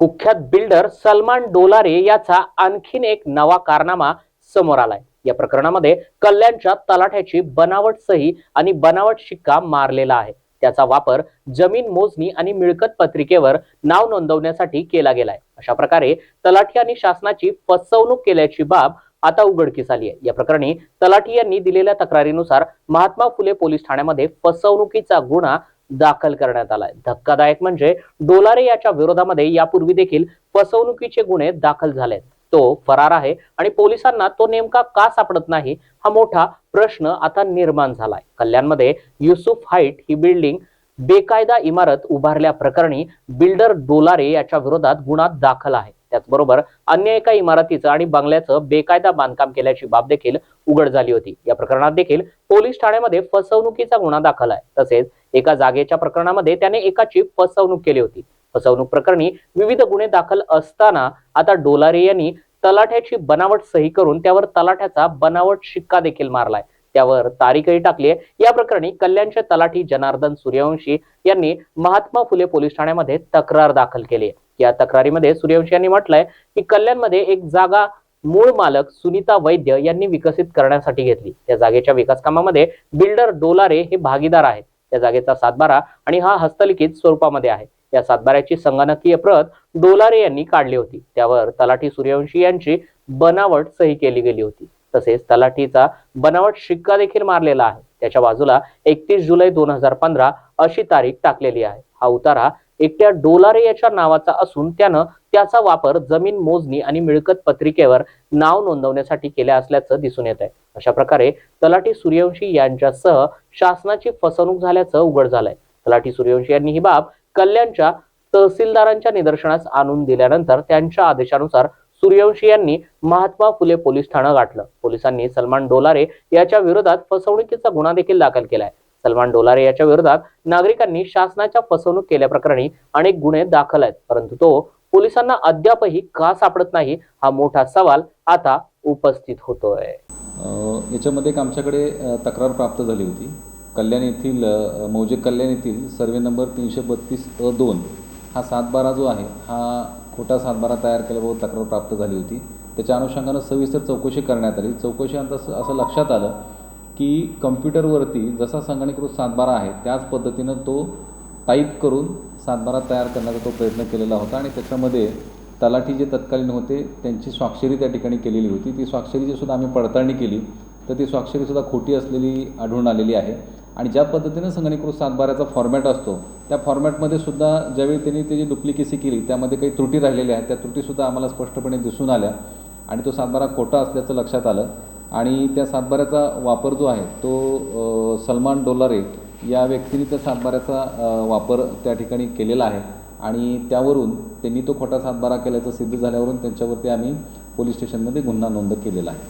कुख्यात बिल्डर सलमान डोलारे याचा आणखीन एक नवा कारनामा समोर आलाय. या प्रकरणामध्ये कल्याणच्या तलाठ्याची बनावट सही आणि बनावट शिक्का मारलेला आहे. त्याचा वापर जमीन मोजणी आणि मिळकत पत्रिकेवर नाव नोंदवण्यासाठी केला गेलाय. अशा प्रकारे तलाठी आणि शासनाची फसवणूक केल्याची बाब आता उघडकीस आली आहे. या प्रकरणी तलाठी यांनी दिलेल्या तक्रारीनुसार महात्मा फुले पोलीस ठाण्यामध्ये फसवणुकीचा गुन्हा दाखल करण्यात आलाय. धक्कादायक म्हणजे डोलारे याच्या विरोधामध्ये यापूर्वी देखील फसवणुकीचे गुन्हे दाखल झालेत. तो फरार आहे आणि पोलिसांना तो नेमका का सापडत नाही हा मोठा प्रश्न आता निर्माण झालाय. कल्याणमध्ये युसुफ हाईट ही बिल्डिंग बेकायदा इमारत उभारल्या प्रकरणी बिल्डर डोलारे याच्या विरोधात गुन्हा दाखल आहे. त्याचबरोबर अन्य एका इमारतीचं आणि बंगल्याचं बेकायदा बांधकाम केल्याची बाब देखील उघड झाली होती. या प्रकरणात देखील पोलीस ठाण्यामध्ये फसवणुकीचा गुन्हा दाखल आहे. तसेच एका जागेच्या प्रकरणामध्ये त्याने एकाची फसवणूक केली होती. फसवणूक प्रकरणी विविध गुन्हे दाखल असताना आता डोलारे यांनी तलाठ्याची बनावट सही करून त्यावर तलाठ्याचा बनावट शिक्का देखील मारलाय. त्यावर तारीखही टाकली आहे. या प्रकरणी कल्याणचे तलाठी जनार्दन सूर्यवंशी यांनी महात्मा फुले पोलीस ठाण्यामध्ये तक्रार दाखल केली आहे. या तक्रारीमध्ये सूर्यवंशी यांनी म्हटलंय की कल्याणमध्ये एक जागा मूळ मालक सुनीता वैद्य यांनी विकसित करण्यासाठी घेतली. त्या जागेच्या विकास कामामध्ये बिल्डर डोलारे हे भागीदार आहेत. त्या जागेचा सातबारा आणि हा हस्तलिखित स्वरूपामध्ये आहे. या सातबाऱ्याची संगणकीय प्रत डोलारे यांनी काढली होती. त्यावर तलाठी सूर्यवंशी यांची बनावट सही केली गेली होती. तसेच तलाठीचा बनावट शिक्का देखील मारलेला आहे. त्याच्या बाजूला एकतीस जुलै दोन हजार पंधरा अशी तारीख टाकलेली आहे. हा उतारा एकट्या डोलारे याच्या नावाचा असून त्यानं त्याचा वापर जमीन मोजणी आणि मिळकत पत्रिकेवर नाव नोंदवण्यासाठी केल्या असल्याचं दिसून येत आहे अशा प्रकारे तलाठी सूर्यवंशी यांच्यासह शासनाची फसवणूक झाल्याचं उघड झालंय. तलाठी सूर्यवंशी यांनी ही बाब कल्याणच्या तहसीलदारांच्या निदर्शनास आणून दिल्यानंतर त्यांच्या आदेशानुसार सूर्यवंशी यांनी महात्मा फुले पोलीस ठाणं गाठलं. पोलिसांनी सलमान डोलारे याच्या विरोधात फसवणुकीचा गुन्हा देखील दाखल केलाय. सलमान डोलारे याच्या विरोधात नागरिकांनी शासनाच्या फसवणूक केल्याप्रकरणी अनेक गुन्हे दाखल आहेत. परंतु तो पोलिसांना अद्यापही का सापडत नाही हा मोठा सवाल आता उपस्थित होतोय. याच्यामध्ये एक आमच्याकडे तक्रार प्राप्त झाली होती. कल्याण येथील मौजे कल्याण येथील सर्वे नंबर तीनशे बत्तीस अ दोन हा सातबारा जो आहे हा खोटा सातबारा तयार केल्याबाबत तक्रार प्राप्त झाली होती. त्याच्या अनुषंगानं सविस्तर चौकशी करण्यात आली. चौकशीनंतर असं असं लक्षात आलं की कम्प्युटरवरती जसा संगणकीकृत सातबारा आहे त्याच पद्धतीनं तो टाईप करून सातबारा तयार करण्याचा तो प्रयत्न केलेला होता आणि त्याच्यामध्ये तलाठी जे तत्कालीन होते त्यांची स्वाक्षरी त्या ठिकाणी केलेली होती. ती स्वाक्षरीची सुद्धा आम्ही पडताळणी केली. तर ती स्वाक्षरीसुद्धा खोटी असलेली आढळून आलेली आहे. आणि ज्या पद्धतीनं संगणीकृत सातबाऱ्याचा फॉर्मॅट असतो त्या फॉर्मॅटमध्ये सुद्धा ज्यावेळी त्यांनी त्याची डुप्लिकेसी केली त्यामध्ये काही त्रुटी राहिलेल्या आहेत त्या त्रुटीसुद्धा आम्हाला स्पष्टपणे दिसून आल्या. आणि तो सातबारा खोटा असल्याचं लक्षात आलं. आणि त्या सातबाऱ्याचा वापर जो आहे तो सलमान डोलारे या व्यक्तीने त्या सातबाऱ्याचा वापर त्या ठिकाणी केलेला आहे. आणि त्यावरून त्यांनी तो खोटा सातबारा केल्याचं सिद्ध झाल्यावरून त्यांच्यावरती आम्ही पोलीस स्टेशनमध्ये गुन्हा नोंद केलेला आहे.